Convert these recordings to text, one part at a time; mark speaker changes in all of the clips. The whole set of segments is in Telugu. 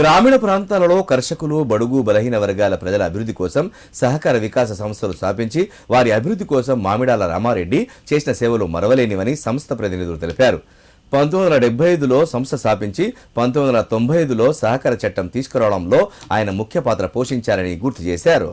Speaker 1: గ్రామీణ ప్రాంతాలలో కర్షకులు బడుగు బలహీన వర్గాల ప్రజల అభివృద్ధి కోసం సహకార వికాస సంస్థలు స్థాపించి వారి అభివృద్ధి కోసం మామిడాల రామారెడ్డి చేసిన సేవలు మరవలేనివని సంస్థ ప్రతినిధులు తెలిపారు. పంతొమ్మిది వందల డెబ్బై ఐదులో సంస్థ స్థాపించి పంతొమ్మిది వందల తొంభై ఐదులో సహకార చట్టం తీసుకురావడంలో ఆయన ముఖ్య పాత్ర పోషించారని గుర్తు చేశారు.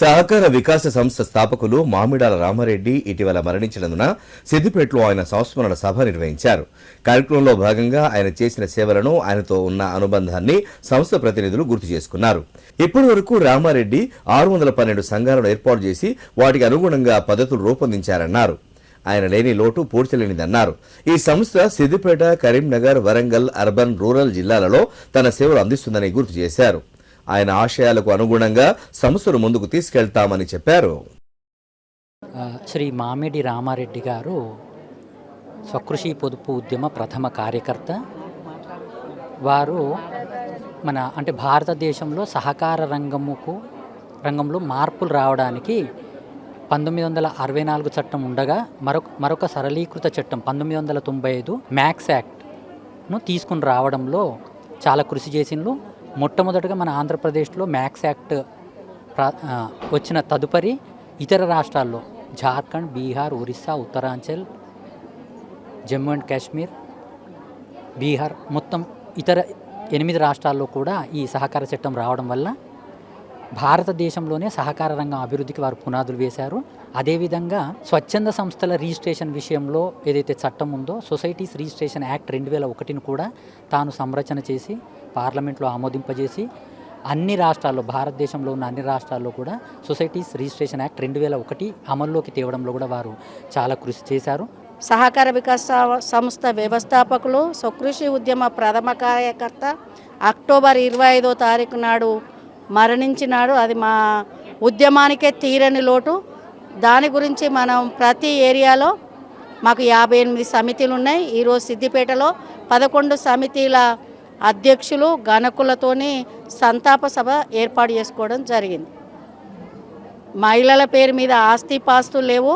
Speaker 1: సహకార వికాస సంస్థ స్థాపకులు మామిడాల రామారెడ్డి ఇటీవల మరణించినందున సిద్దిపేటలో ఆయన సంస్మరణ సభ నిర్వహించారు. కార్యక్రమంలో భాగంగా ఆయన చేసిన సేవలను ఆయనతో ఉన్న అనుబంధాన్ని సంస్థ ప్రతినిధులు గుర్తు చేసుకున్నారు. ఇప్పటి వరకు రామారెడ్డి ఆరు వందల పన్నెండు సంఘాలను ఏర్పాటు చేసి వాటికి అనుగుణంగా పద్ధతులు రూపొందించారన్నారు. ఆయన లేని లోటు పూడ్చలేనిదన్నారు ఈ సంస్థ సిద్దిపేట కరీంనగర్ వరంగల్ అర్బన్ రూరల్ జిల్లాలలో తన సేవలు అందిస్తుందని గుర్తు చేశారు. ఆయన ఆశయాలకు అనుగుణంగా సంస్థను ముందుకు తీసుకెళ్తామని చెప్పారు.
Speaker 2: శ్రీ మామిడి రామారెడ్డి గారు స్వకృషి పొదుపు ఉద్యమ ప్రథమ కార్యకర్త. వారు మన అంటే భారతదేశంలో సహకార రంగముకు రంగంలో మార్పులు రావడానికి పంతొమ్మిది వందల అరవై నాలుగు చట్టం ఉండగా మరొక మరొక సరళీకృత చట్టం పంతొమ్మిది వందల తొంభై ఐదు మ్యాక్స్ యాక్ట్ను తీసుకుని రావడంలో చాలా కృషి చేసిండ్రు. మొట్టమొదటగా మన ఆంధ్రప్రదేశ్లో మ్యాక్స్ యాక్ట్ ప్రా- వచ్చిన తదుపరి ఇతర రాష్ట్రాల్లో జార్ఖండ్ బీహార్ ఒరిస్సా ఉత్తరాంచల్ జమ్మూ అండ్ కాశ్మీర్ బీహార్ మొత్తం ఇతర ఎనిమిది రాష్ట్రాల్లో కూడా ఈ సహకార చట్టం రావడం వల్ల భారతదేశంలోనే సహకార రంగం అభివృద్ధికి వారు పునాదులు వేశారు. అదేవిధంగా స్వచ్ఛంద సంస్థల రిజిస్ట్రేషన్ విషయంలో ఏదైతే చట్టం ఉందో సొసైటీస్ రిజిస్ట్రేషన్ యాక్ట్ రెండు వేల ఒకటిని కూడా తాను సంరచన చేసి పార్లమెంట్లో ఆమోదింపజేసి అన్ని రాష్ట్రాల్లో భారతదేశంలో ఉన్న అన్ని రాష్ట్రాల్లో కూడా సొసైటీస్ రిజిస్ట్రేషన్ యాక్ట్ రెండు వేల ఒకటి అమల్లోకి తేవడంలో కూడా వారు చాలా కృషి చేశారు.
Speaker 3: సహకార వికాస సంస్థ వ్యవస్థాపకులు స్వకృషి ఉద్యమ ప్రథమ కార్యకర్త అక్టోబర్ ఇరవై ఐదో తారీఖు నాడు మరణించినాడు. అది మా ఉద్యమానికే తీరని లోటు. దాని గురించి మనం ప్రతి ఏరియాలో మాకు యాభై ఎనిమిది సమితిలు ఉన్నాయి. ఈరోజు సిద్దిపేటలో పదకొండు సమితిల అధ్యక్షులు గణకులతోని సంతాప సభ ఏర్పాటు చేసుకోవడం జరిగింది. మహిళల పేరు మీద ఆస్తి పాస్తులు లేవు.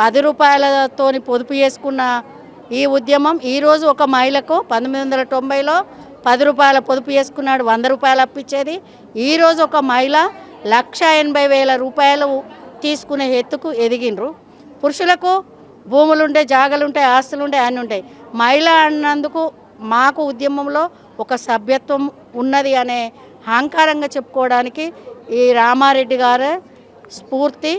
Speaker 3: పది రూపాయలతోని పొదుపు చేసుకున్న ఈ ఉద్యమం ఈరోజు ఒక మహిళకు పంతొమ్మిది వందల తొంభైలో పది రూపాయల పొదుపు చేసుకున్నాడు వంద రూపాయలు అప్పించేది ఈరోజు ఒక మహిళ లక్ష ఎనభై వేల రూపాయలు తీసుకునే ఎత్తుకు ఎదిగినరు పురుషులకు భూములుంటాయి జాగలుంటాయి ఆస్తులుంటాయి అన్నీ ఉంటాయి మహిళ అన్నందుకు మాకు ఉద్యమంలో ఒక సభ్యత్వం ఉన్నది అనే అహంకారంగా చెప్పుకోవడానికి ఈ రామారెడ్డి గారే స్ఫూర్తి.